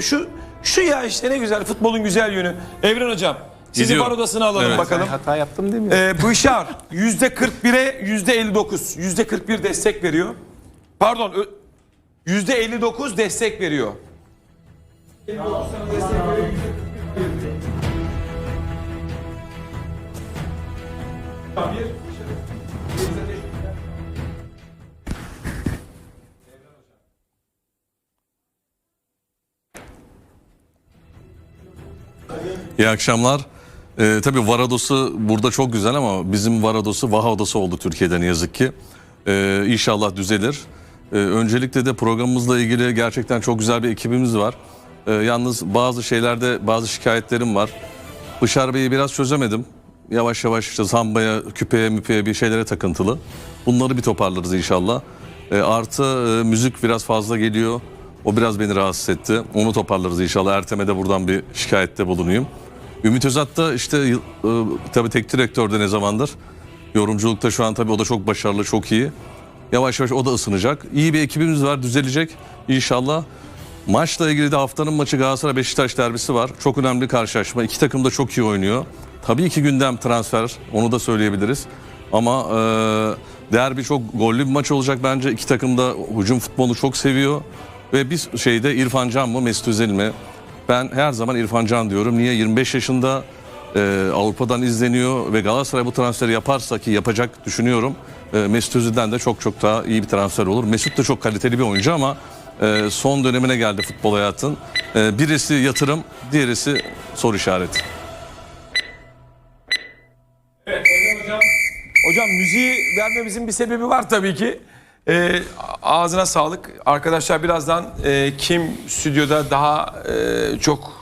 Şu şu ya işte ne güzel futbolun güzel yönü. Evren hocam sizi Gidiyorum. var odasına alalım Evet. bakalım. Hata yaptım değil mi? Ee, Bışar yüzde 41'e yüzde 59. Yüzde 41 destek veriyor. Pardon ö- yüzde 59 destek veriyor. İyi akşamlar. Ee, tabii Varados'u burada çok güzel ama bizim Varados'u Vaha Odası oldu Türkiye'de ne yazık ki. Ee, inşallah düzelir. Ee, öncelikle de programımızla ilgili gerçekten çok güzel bir ekibimiz var. Ee, yalnız bazı şeylerde bazı şikayetlerim var. Bışar Bey'i biraz çözemedim. Yavaş yavaş işte zambaya, küpeye, müpeye bir şeylere takıntılı. Bunları bir toparlarız inşallah. Ee, artı e, müzik biraz fazla geliyor. O biraz beni rahatsız etti. Onu toparlarız inşallah. Ertem'e de buradan bir şikayette bulunayım. Ümit Özat da işte e, tabii tek direktörde ne zamandır. Yorumculukta şu an tabii o da çok başarılı, çok iyi. Yavaş yavaş o da ısınacak. İyi bir ekibimiz var, düzelecek inşallah. Maçla ilgili de haftanın maçı Galatasaray Beşiktaş derbisi var. Çok önemli karşılaşma. İki takım da çok iyi oynuyor. Tabii ki gündem transfer. Onu da söyleyebiliriz. Ama e, derbi çok gollü bir maç olacak bence. İki takım da hücum futbolunu çok seviyor. Ve bir şeyde İrfan Can mı Mesut Özil mi? Ben her zaman İrfan Can diyorum. Niye? 25 yaşında e, Avrupa'dan izleniyor ve Galatasaray bu transferi yaparsa ki yapacak düşünüyorum. E, Mesut Özil'den de çok çok daha iyi bir transfer olur. Mesut da çok kaliteli bir oyuncu ama e, son dönemine geldi futbol hayatın. E, birisi yatırım, diğerisi soru işareti. Hocam müziği vermemizin bir sebebi var tabii ki. Ee, ağzına sağlık. Arkadaşlar birazdan e, kim stüdyoda daha e, çok